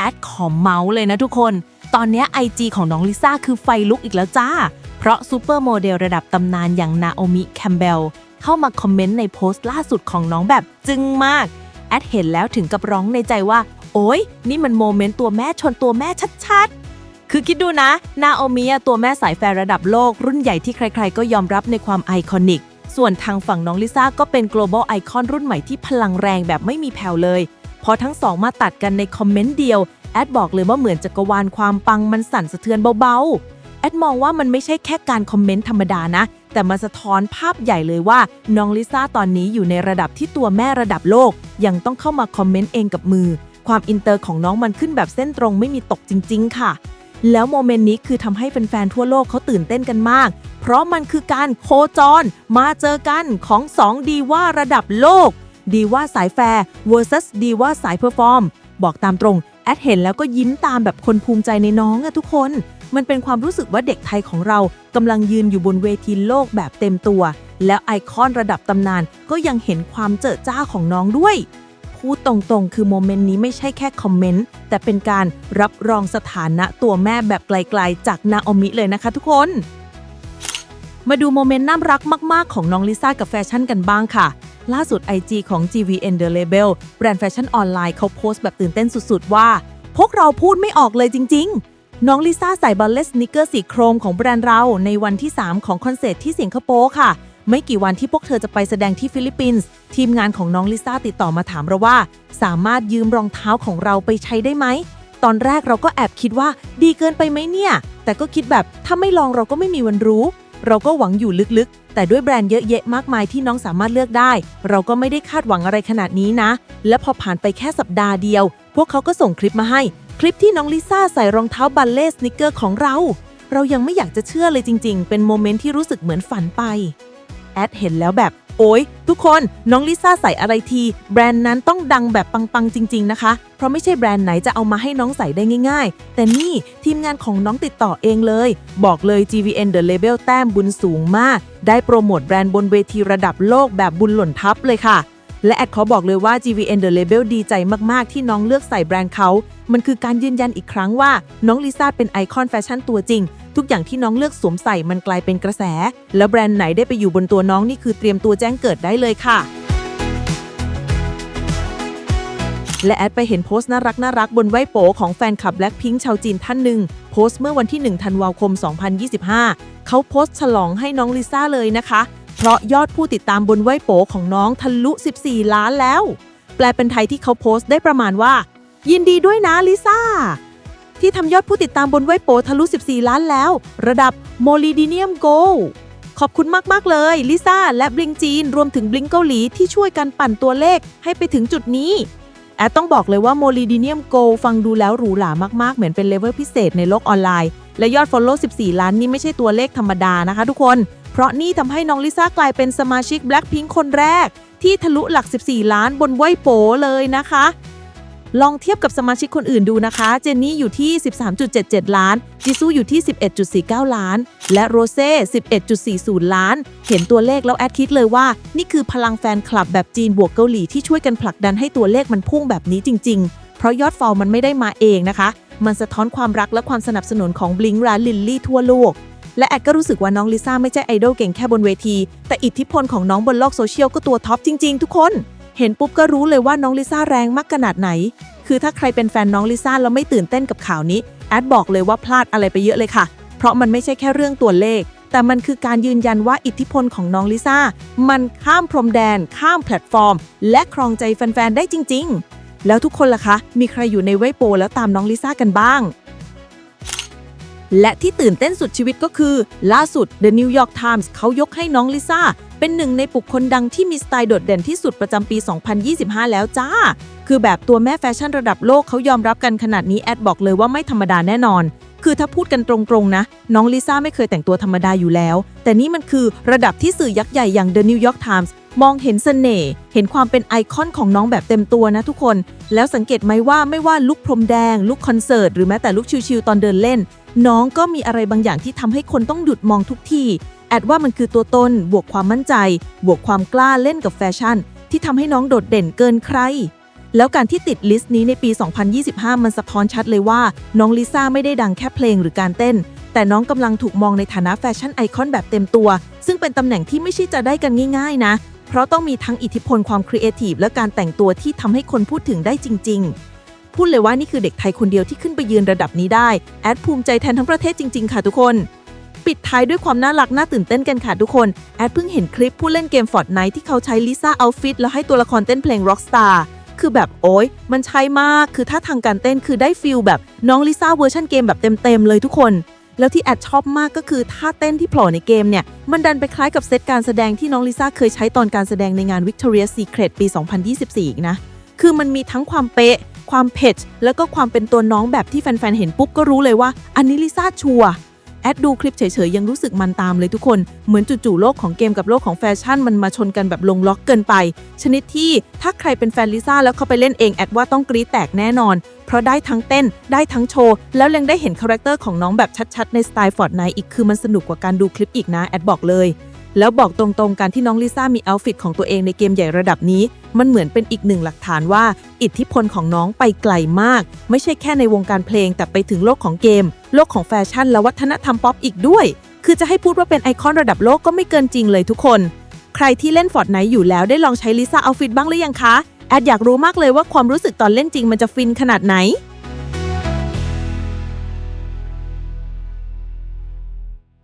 แอดขอเมาส์เลยนะทุกคน ตอนนี้ไอจีของน้องลิซ่าคือไฟลุกอีกแล้วจ้า เพราะซูเปอร์โมเดลระดับตำนานอย่างนาโอมิแคมเบลเข้ามาคอมเมนต์ในโพสต์ล่าสุดของน้องแบบจึ้งมาก แอดเห็นแล้วถึงกับร้องในใจว่า โอ๊ยนี่มันโมเมนต์ตัวแม่ชนตัวแม่ชัดๆ คือคิดดูนะ นาโอมิตัวแม่สายแฟร์ระดับโลก รุ่นใหญ่ที่ใครๆ ก็ยอมรับในความไอคอนิก ส่วนทางฝั่งน้องลิซ่าก็เป็น global icon รุ่นใหม่ที่พลังแรงแบบไม่มีแผ่วเลยพอทั้งสองมาตัดกันในคอมเมนต์เดียว แอดบอกเลยว่าเหมือนจักรวาลความปังมันสั่นสะเทือนเบาๆ แอดมองว่ามันไม่ใช่แค่การคอมเมนต์ธรรมดานะ แต่มันสะท้อนภาพใหญ่เลยว่า น้องลิซ่าตอนนี้อยู่ในระดับที่ตัวแม่ระดับโลก ยังต้องเข้ามาคอมเมนต์เองกับมือ ความอินเตอร์ของน้องมันขึ้นแบบเส้นตรงไม่มีตกจริง ๆ ค่ะแล้วโมเมนต์นี้คือทำให้แฟนๆทั่วโลกเขาตื่นเต้นกันมาก เพราะมันคือการโคจร มาเจอกันของ2ดีว่าระดับโลก ดีว่าสายแฟร์ vs ดีว่าสายเพอร์ฟอร์ม บอกตามตรง แอดเห็นแล้วก็ยิ้มตามแบบคนภูมิใจในน้องอะทุกคน มันเป็นความรู้สึกว่าเด็กไทยของเรากำลังยืนอยู่บนเวทีโลกแบบเต็มตัว แล้วไอคอนระดับตำนานก็ยังเห็นความเจิดจ้าของน้องด้วยพูดตรงๆ คือโมเมนต์นี้ไม่ใช่แค่คอมเมนต์ แต่เป็นการรับรองสถานะตัวแม่แบบไกลๆ จากนาโอมิเลยนะคะทุกคน มาดูโมเมนต์น่ารักมากๆ ของน้องลิซ่ากับแฟชั่นกันบ้างค่ะ ล่าสุด IG ของ GVN The Label แบรนด์แฟชั่นออนไลน์เขาโพสต์แบบตื่นเต้นสุด ๆ ว่า พวกเราพูดไม่ออกเลยจริง ๆ น้องลิซ่าใส่บัลเลสนิเกอร์สีโครมของแบรนด์เรา ในวันที่ 3 ของคอนเสิร์ตที่สิงคโปร์ค่ะ ไม่กี่วันที่พวกเธอจะไปแสดงที่ฟิลิปปินส์ทีมงานของน้องลิซ่าติดต่อมาถามเราว่า สามารถยืมรองเท้าของเราไปใช้ได้ไหมตอนแรกเราก็แอบคิดว่าดีเกินไปไหมเนี่ย แต่ก็คิดแบบถ้าไม่ลองเราก็ไม่มีวันรู้ เราก็หวังอยู่ลึกๆ แต่ด้วยแบรนด์เยอะแยะมากมายที่น้องสามารถเลือกได้ เราก็ไม่ได้คาดหวังอะไรขนาดนี้นะ และพอผ่านไปแค่สัปดาห์เดียว พวกเขาก็ส่งคลิปมาให้ คลิปที่น้องลิซ่าใส่รองเท้าบัลเล่สนิเกอร์ของเรา เรายังไม่อยากจะเชื่อเลยจริง ๆ เป็นโมเมนต์ที่รู้สึกเหมือนฝันไป แอดเห็นแล้วแบบ โอ้ยทุกคนน้องลิซ่าใส่อะไรที แบรนด์นั้นต้องดังแบบปังๆจริง ๆ นะคะ เพราะไม่ใช่แบรนด์ไหนจะเอามาให้น้องใส่ได้ง่าย ๆ แต่นี่ทีมงานของน้องติดต่อเองเลย บอกเลย GVN The Label แต้มบุญสูงมาก ได้โปรโมทแบรนด์บนเวทีระดับโลกแบบบุญหล่นทับเลยค่ะ และแอดขอบอกเลยว่า GVN The Label ดีใจมาก ๆ ที่น้องเลือกใส่แบรนด์เขา มันคือการยืนยันอีกครั้งว่า น้องลิซ่าเป็นไอคอนแฟชั่นตัวจริง ทุกอย่างที่น้องเลือกสวมใส่มันกลายเป็นกระแส แล้วแบรนด์ไหนได้ไปอยู่บนตัวน้องนี่คือเตรียมตัวแจ้งเกิดได้เลยค่ะ และแอดไปเห็นโพสต์น่ารักน่ารักบนไวโป๋ของแฟนคลับแบล็คพิงค์ชาวจีนท่านหนึ่งโพสต์เมื่อวันที่ 1 ธันวาคม 2025 เขาโพสต์ฉลองให้น้องลิซ่าเลยนะคะ เพราะยอดผู้ติดตามบนไว้โป๋ของน้องทะลุ 14 ล้านแล้ว แปลเป็นไทยที่เขาโพสต์ได้ประมาณว่า ยินดีด้วยนะลิซ่า ที่ทำยอดผู้ติดตามบนไว้โป๋ทะลุ 14 ล้านแล้ว ระดับโมลิดิเนียมโกลขอบคุณมาก ๆ เลยลิซ่าและบลิงจีน รวมถึงบลิงเกาหลีที่ช่วยกันปั่นตัวเลขให้ไปถึงจุดนี้ แอดต้องบอกเลยว่าโมลิดิเนียมโกฟังดูแล้วหรูหรามาก ๆ เหมือนเป็นเลเวลพิเศษในโลกออนไลน์ และยอด Follow 14 ล้านนี่ไม่ใช่ตัวเลขธรรมดานะคะทุกคน เพราะนี่ทำให้น้องลิซ่ากลายเป็นสมาชิก Blackpink คนแรก ที่ทะลุหลัก 14 ล้านบนไวยโปเลยนะคะ ลองเทียบกับสมาชิกคนอื่นดูนะคะ เจนนี่อยู่ที่ 13.77 ล้าน จิซูอยู่ที่ 11.49 ล้าน และโรเซ่ 11.40 ล้าน เห็นตัวเลขแล้วแอดคิดเลยว่า นี่คือพลังแฟนคลับแบบจีนบวกเกาหลีที่ช่วยกันผลักดันให้ตัวเลขมันพุ่งแบบนี้จริง ๆ เพราะยอดฟอลมันไม่ได้มาเองนะคะ มันสะท้อนความรักและความสนับสนุนของบลิงและลิลลี่ทั่วโลก และแอดก็รู้สึกว่าน้องลิซ่าไม่ใช่ไอดอลเก่งแค่บนเวที แต่อิทธิพลของน้องบนโลกโซเชียลก็ตัวท็อปจริง ๆ ทุกคน เห็นปุ๊บก็รู้เลยว่าน้องลิซ่าแรงมากขนาดไหน คือถ้าใครเป็นแฟนน้องลิซ่าแล้วไม่ตื่นเต้นกับข่าวนี้ แอดบอกเลยว่าพลาดอะไรไปเยอะเลยค่ะ เพราะมันไม่ใช่แค่เรื่องตัวเลข แต่มันคือการยืนยันว่าอิทธิพลของน้องลิซ่า มันข้ามพรมแดน ข้ามแพลตฟอร์ม และครองใจแฟนๆ ได้จริง ๆ แล้วทุกคนล่ะคะ มีใครอยู่ในเวยโปแล้วตามน้องลิซ่ากันบ้าง และที่ตื่นเต้นสุดชีวิตก็คือ ล่าสุด The New York Times เขายกให้น้องลิซ่า เป็นหนึ่งในบุคคลดังที่มีสไตล์โดดเด่นที่สุดประจำปี 2025 แล้วจ้า คือแบบตัวแม่แฟชั่นระดับโลกเขายอมรับกันขนาดนี้แอดบอกเลยว่าไม่ธรรมดาแน่นอน คือถ้าพูดกันตรงๆนะ น้องลิซ่าไม่เคยแต่งตัวธรรมดาอยู่แล้ว แต่นี่มันคือระดับที่สื่อยักษ์ใหญ่อย่าง The New York Times มองเห็นเสน่ห์ เห็นความเป็นไอคอนของน้องแบบเต็มตัวนะทุกคน แล้วสังเกตไหมว่าไม่ว่าลุคพรมแดง ลุคคอนเสิร์ต หรือแม้แต่ลุคชิลๆตอนเดินเล่น น้องก็มีอะไรบางอย่างที่ทำให้คนต้องหยุดมองทุกที่แอดว่ามันคือตัวตน บวกความมั่นใจ บวกความกล้าเล่นกับแฟชั่น ที่ทำให้น้องโดดเด่นเกินใคร แล้วการที่ติดลิสต์นี้ในปี 2025 มันสะท้อนชัดเลยว่า น้องลิซ่าไม่ได้ดังแค่เพลงหรือการเต้น แต่น้องกำลังถูกมองในฐานะแฟชั่นไอคอนแบบเต็มตัว ซึ่งเป็นตำแหน่งที่ไม่ใช่จะได้กันง่ายๆ นะ เพราะต้องมีทั้งอิทธิพลความครีเอทีฟและการแต่งตัวที่ทำให้คนพูดถึงได้จริง ๆ พูดเลยว่านี่คือเด็กไทยคนเดียวที่ขึ้นไปยืนระดับนี้ได้ แอดภูมิใจแทนทั้งประเทศจริง ๆ ค่ะทุกคนปิดท้ายด้วยความน่ารักน่าตื่นเต้นกันค่ะทุกคน แอดเพิ่งเห็นคลิปผู้เล่นเกม Fortnite ที่เขาใช้ลิซ่าเอาฟิตแล้วให้ตัวละครเต้นเพลง Rockstar คือแบบโอ๊ย มันใช่มาก คือถ้าทางการเต้นคือได้ฟิลแบบน้องลิซ่าเวอร์ชันเกมแบบเต็มๆเลยทุกคน แล้วที่แอดชอบมากก็คือท่าเต้นที่โผล่ในเกมเนี่ย มันดันไปคล้ายกับเซตการแสดงที่น้องลิซ่าเคยใช้ตอนการแสดงในงาน Victoria's Secret ปี 2024 อีกนะ คือมันมีทั้งความเป๊ะ ความเผ็ด แล้วก็ความเป็นตัวน้องแบบที่แฟนๆ เห็นปุ๊บก็รู้เลยว่า อันนี้ลิซ่าชัวร์ แอดดูคลิปเฉยๆ ยังรู้สึกมันตามเลยทุกคน เหมือนจู่ๆโลกของเกมกับโลกของแฟชั่นมันมาชนกันแบบลงล็อกเกินไป ชนิดที่ถ้าใครเป็นแฟนลิซ่าแล้วเข้าไปเล่นเอง แอดว่าต้องกรี๊ดแตกแน่นอน เพราะได้ทั้งเต้นได้ทั้งโชว์ แล้วยังได้เห็นคาแรคเตอร์ของน้องแบบชัดๆ ในสไตล์ฟอร์ดไนอีกคือมันสนุกกว่าการดูคลิปอีกนะ แอดบอกเลย แล้วบอกตรงๆ การที่น้องลิซ่ามีเอาฟิตของตัวเองในเกมใหญ่ระดับนี้ มันเหมือนเป็นอีกหนึ่งหลักฐานว่า อิทธิพลของน้องไปไกลมาก ไม่ใช่แค่ในวงการเพลง แต่ไปถึงโลกของเกม โลกของแฟชั่น และวัฒนธรรมป๊อปอีกด้วย คือจะให้พูดว่าเป็นไอคอนระดับโลกก็ไม่เกินจริงเลยทุกคน ใครที่เล่นฟอร์ดไนอยู่แล้วได้ลองใช้ลิซ่าเอาฟิตบ้างหรือยังคะ แอดอยากรู้มากเลยว่าความรู้สึกตอนเล่นจริงมันจะฟินขนาดไหน